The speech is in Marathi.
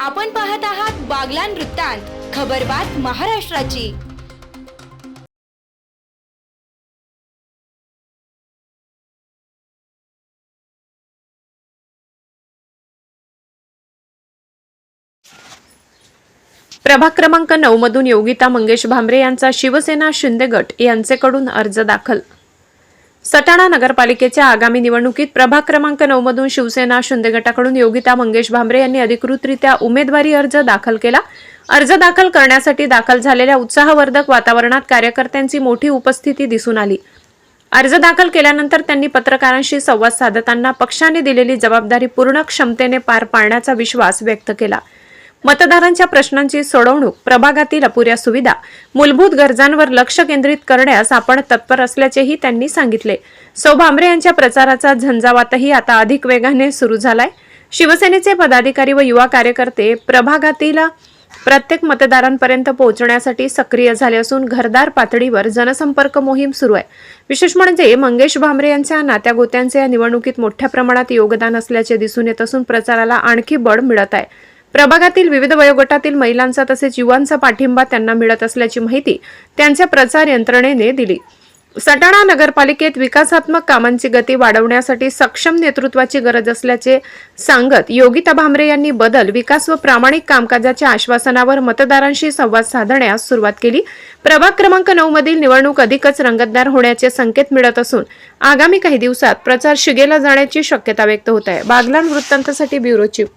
आपण पाहत आहात बागलान वृत्तांत खबरबात महाराष्ट्राची. प्रभाग क्रमांक नऊ मधून योगिता मंगेश भांबरे यांचा शिवसेना शिंदे गट यांचेकडून अर्ज दाखल. सटाणा नगरपालिकेच्या आगामी निवडणुकीत प्रभाग क्रमांक नऊ मधून शिवसेना शिंदे गटाकडून योगिता मंगेश भांबरे यांनी अधिकृतरित्या उमेदवारी अर्ज दाखल केला. अर्ज दाखल करण्यासाठी दाखल झालेल्या उत्साहवर्धक वातावरणात कार्यकर्त्यांची मोठी उपस्थिती दिसून आली. अर्ज दाखल केल्यानंतर त्यांनी पत्रकारांशी संवाद साधताना पक्षाने दिलेली जबाबदारी पूर्ण क्षमतेने पार पाडण्याचा विश्वास व्यक्त केला. मतदारांच्या प्रश्नांची सोडवणूक प्रभागातील अपुऱ्या सुविधा मूलभूत गरजांवर लक्ष केंद्रित करण्यास आपण तत्पर असल्याचेही त्यांनी सांगितले. सौ भांबरे यांच्या प्रचाराचा झंझावातही आता अधिक वेगाने सुरू झालाय. शिवसेनेचे पदाधिकारी व युवा कार्यकर्ते प्रभागातील प्रत्येक मतदारांपर्यंत पोहोचण्यासाठी सक्रिय झाले असून घरदार पातळीवर जनसंपर्क मोहीम सुरू आहे. विशेष म्हणजे मंगेश भांबरे यांच्या नात्यागोत्यांचे या निवडणुकीत मोठ्या प्रमाणात योगदान असल्याचे दिसून येत असून प्रचाराला आणखी बळ मिळत आहे. प्रभागातील विविध वयोगटातील महिलांचा तसेच युवांचा पाठिंबा त्यांना मिळत असल्याची माहिती त्यांच्या प्रचार यंत्रणेने दिली. सटाणा नगरपालिकेत विकासात्मक कामांची गती वाढवण्यासाठी सक्षम नेतृत्वाची गरज असल्याचे सांगत योगिता भामरे यांनी बदल विकास व प्रामाणिक कामकाजाच्या आश्वासनावर मतदारांशी संवाद साधण्यास सुरुवात केली. प्रभाग क्रमांक नऊ मधील निवडणूक अधिकच रंगतदार होण्याचे संकेत मिळत असून आगामी काही दिवसात प्रचार शिगेला जाण्याची शक्यता व्यक्त होत आहे. Baglan वृत्तांतासाठी bureau chief